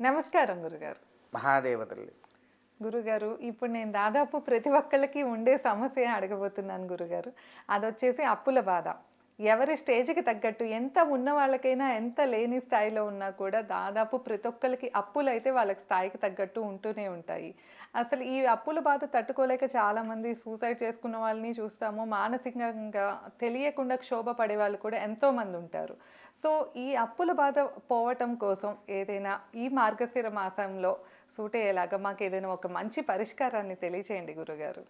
నమస్కారం గురుగారు. మహాదేవ తల్లి గురుగారు ఇప్పుడు నేను దాదాపు ప్రతి ఒక్కళ్ళకి ఉండే సమస్య అడగబోతున్నాను గురుగారు. అది వచ్చేసి అప్పుల బాధ. ఎవరి స్టేజ్కి తగ్గట్టు ఎంత ఉన్న వాళ్ళకైనా ఎంత లేని స్థాయిలో ఉన్నా కూడా దాదాపు ప్రతి ఒక్కరికి అప్పులు అయితే వాళ్ళకి స్థాయికి తగ్గట్టు ఉంటూనే ఉంటాయి. అసలు ఈ అప్పుల బాధ తట్టుకోలేక చాలామంది సూసైడ్ చేసుకున్న వాళ్ళని చూస్తాము. మానసికంగా తెలియకుండా క్షోభ పడే వాళ్ళు కూడా ఎంతోమంది ఉంటారు. సో ఈ అప్పుల బాధ పోవటం కోసం ఏదైనా ఈ మార్గశిర మాసంలో సూట్ అయ్యేలాగా మాకు ఏదైనా ఒక మంచి పరిష్కారాన్ని తెలియచేయండి గురుగారు.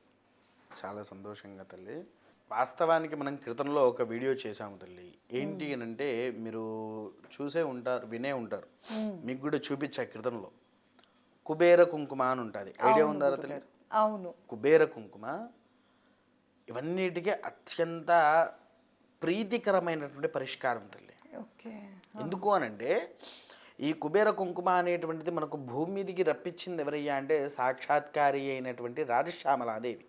చాలా సంతోషంగా తల్లి. వాస్తవానికి మనం క్రితంలో ఒక వీడియో చేశాము తల్లి. ఏంటి అని అంటే మీరు చూసే ఉంటారు వినే ఉంటారు. మీకు కూడా చూపించా క్రితంలో. కుబేర కుంకుమ అని ఉంటుంది. ఐడియా ఉందా తల్లి? అవును. కుబేర కుంకుమ ఇవన్నిటికీ అత్యంత ప్రీతికరమైనటువంటి పరిష్కారం తల్లి. ఓకే. ఎందుకు అనంటే ఈ కుబేర కుంకుమ అనేటువంటిది మనకు భూమి మీదికి రప్పించింది ఎవరయ్యా అంటే సాక్షాత్కారి అయినటువంటి రాజశ్యామలాదేవి.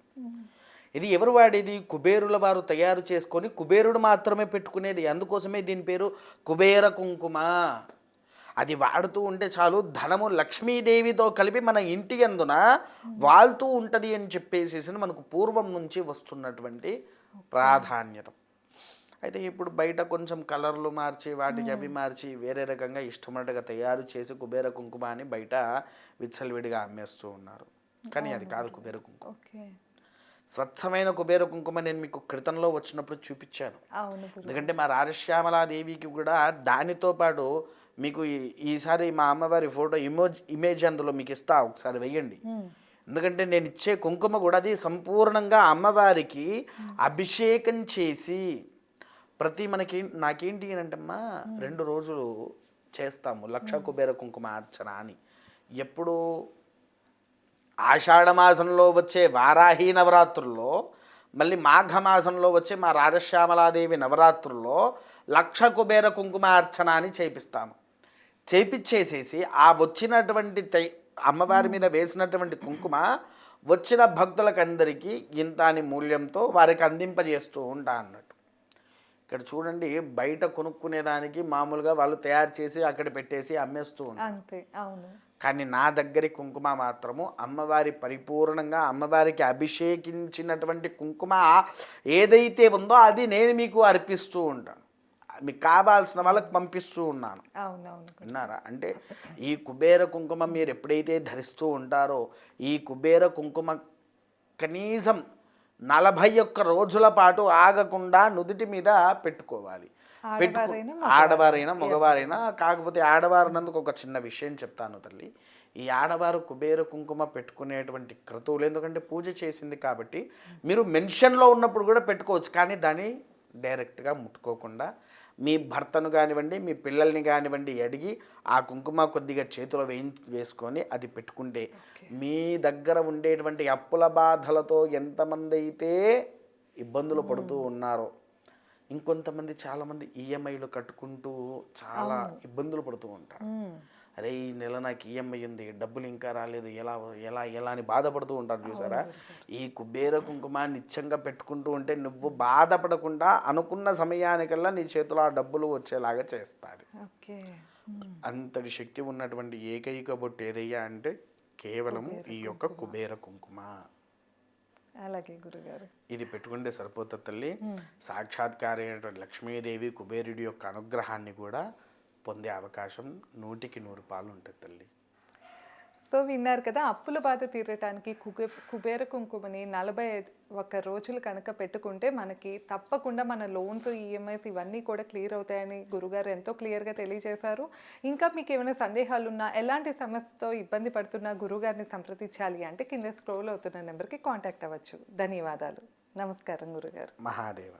ఇది ఎవరు వాడేది? కుబేరుల వారు తయారు చేసుకొని కుబేరుడు మాత్రమే పెట్టుకునేది. అందుకోసమే దీని పేరు కుబేర కుంకుమ. అది వాడుతూ ఉంటే చాలు ధనము లక్ష్మీదేవితో కలిపి మన ఇంటి అందున వాళ్తూ ఉంటుంది అని చెప్పేసేసి మనకు పూర్వం నుంచి వస్తున్నటువంటి ప్రాధాన్యత. అయితే ఇప్పుడు బయట కొంచెం కలర్లు మార్చి వాటికి అవి మార్చి వేరే రకంగా ఇష్టమైనట్టుగా తయారు చేసి కుబేర కుంకుమ అని బయట విచ్చలవిడిగా అమ్మేస్తూ ఉన్నారు. కానీ అది కాదు కుబేర కుంకుమ. ఓకే. స్వచ్ఛమైన కుబేర కుంకుమ నేను మీకు క్రితంలో వచ్చినప్పుడు చూపించాను. ఎందుకంటే మా రాజశ్యామలాదేవికి కూడా దానితో పాటు మీకు ఈ- ఈసారి మా అమ్మవారి ఫోటో ఇమోజ్ ఇమేజ్ అందులో మీకు ఇస్తా ఒకసారి వెయ్యండి. ఎందుకంటే నేను ఇచ్చే కుంకుమ కూడా అది సంపూర్ణంగా అమ్మవారికి అభిషేకం చేసి ప్రతి మనకి నాకేంటి అంటమ్మా రెండు రోజులు చేస్తాము లక్ష కుబేర కుంకుమ అర్చన అని. ఎప్పుడు ఆషాఢమాసంలో వచ్చే వారాహి నవరాత్రుల్లో మళ్ళీ మాఘమాసంలో వచ్చే మా రాజశ్యామలాదేవి నవరాత్రుల్లో లక్ష కుబేర కుంకుమ అర్చన అని చేపిస్తాము. చేపిచ్చేసేసి ఆ వచ్చినటువంటి తై అమ్మవారి మీద వేసినటువంటి కుంకుమ వచ్చిన భక్తులకందరికీ ఇంత అని మూల్యంతో వారికి అందింపజేస్తూ ఉంటా అన్నట్టు. ఇక్కడ చూడండి బయట కొనుక్కునేదానికి మామూలుగా వాళ్ళు తయారు చేసి అక్కడ పెట్టేసి అమ్మేస్తూ ఉంటారు. అంతే అవును. కానీ నా దగ్గరి కుంకుమ మాత్రము అమ్మవారి పరిపూర్ణంగా అమ్మవారికి అభిషేకించినటువంటి కుంకుమ ఏదైతే ఉందో అది నేను మీకు అర్పిస్తూ ఉంటాను. మీకు కావాల్సిన వాళ్ళకి పంపిస్తూ ఉన్నాను. విన్నారా? అంటే ఈ కుబేర కుంకుమ మీరు ఎప్పుడైతే ధరిస్తూ ఉంటారో ఈ కుబేర కుంకుమ కనీసం నలభై ఒక్క రోజుల పాటు ఆగకుండా నుదుటి మీద పెట్టుకోవాలి. పెట్టుకో ఆడవారైనా ఆడవారైనా మగవారైనా కాకపోతే ఆడవారినందుకు ఒక చిన్న విషయం చెప్తాను తల్లి. ఈ ఆడవారు కుబేర కుంకుమ పెట్టుకునేటువంటి క్రతువులు ఎందుకంటే పూజ చేసింది కాబట్టి మీరు మెన్షన్లో ఉన్నప్పుడు కూడా పెట్టుకోవచ్చు కానీ దాన్ని డైరెక్ట్గా ముట్టుకోకుండా మీ భర్తను కానివ్వండి మీ పిల్లల్ని కానివ్వండి అడిగి ఆ కుంకుమ కొద్దిగా చేతిలో వేయి వేసుకొని అది పెట్టుకుంటే మీ దగ్గర ఉండేటువంటి అప్పుల బాధలతో ఎంతమంది అయితే ఇబ్బందులు పడుతూ ఉన్నారో ఇంకొంతమంది చాలామంది ఈఎంఐలు కట్టుకుంటూ చాలా ఇబ్బందులు పడుతూ ఉంటారు. అరే ఈ నెల నాకు ఈఎంఐ ఉంది డబ్బులు ఇంకా రాలేదు ఎలా ఎలా ఎలా అని బాధపడుతూ ఉంటారు చూసారా? ఈ కుబేర కుంకుమ నిత్యంగా పెట్టుకుంటూ ఉంటే నువ్వు బాధపడకుండా అనుకున్న సమయానికల్లా నీ చేతిలో ఆ డబ్బులు వచ్చేలాగా చేస్తుంది. ఓకే. అంతటి శక్తి ఉన్నటువంటి ఏకైక బొట్టు ఏదయ్యా అంటే కేవలం ఈ యొక్క కుబేర కుంకుమ. అలాగే గురుగారు. ఇది పెట్టుకుంటే సరిపోతుంది తల్లి. సాక్షాత్కారైనటువంటి లక్ష్మీదేవి కుబేరుడి యొక్క అనుగ్రహాన్ని కూడా పొందే అవకాశం నూటికి నూరు పాలు ఉంటుంది తల్లి. సో విన్నారు కదా అప్పుల బాధ తీరటానికి కుబే కుబేర కుంకుమని నలభై ఒక్క రోజులు కనుక పెట్టుకుంటే మనకి తప్పకుండా మన లోన్స్ ఈఎంఐస్ ఇవన్నీ కూడా క్లియర్ అవుతాయని గురుగారు ఎంతో క్లియర్గా తెలియజేశారు. ఇంకా మీకు ఏమైనా సందేహాలు ఉన్నా ఎలాంటి సమస్యతో ఇబ్బంది పడుతున్నా గురుగారిని సంప్రదించాలి అంటే కింద స్క్రోల్ అవుతున్న నెంబర్కి కాంటాక్ట్ అవ్వచ్చు. ధన్యవాదాలు. నమస్కారం గురుగారు. మహాదేవ.